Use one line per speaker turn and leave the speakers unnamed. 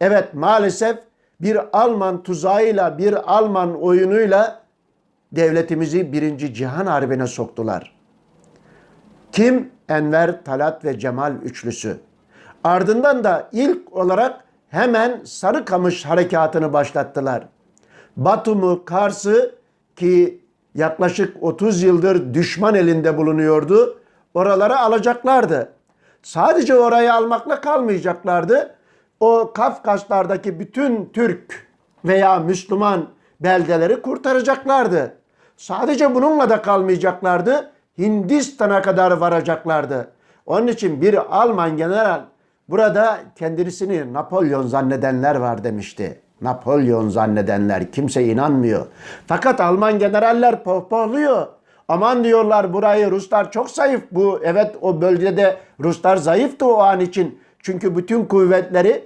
Evet maalesef bir Alman tuzağıyla, bir Alman oyunuyla devletimizi birinci cihan harbine soktular. Kim? Enver, Talat ve Cemal üçlüsü. Ardından da ilk olarak hemen Sarıkamış harekatını başlattılar. Batum'u, Kars'ı ki yaklaşık 30 yıldır düşman elinde bulunuyordu. Oraları alacaklardı. Sadece orayı almakla kalmayacaklardı. O Kafkaslardaki bütün Türk veya Müslüman beldeleri kurtaracaklardı. Sadece bununla da kalmayacaklardı. Hindistan'a kadar varacaklardı. Onun için bir Alman general burada kendisini Napolyon zannedenler var demişti. Napolyon zannedenler kimse inanmıyor. Fakat Alman generaller pohpohluyor. Aman diyorlar burayı Ruslar çok zayıf. Bu evet o bölgede Ruslar zayıftı o an için. Çünkü bütün kuvvetleri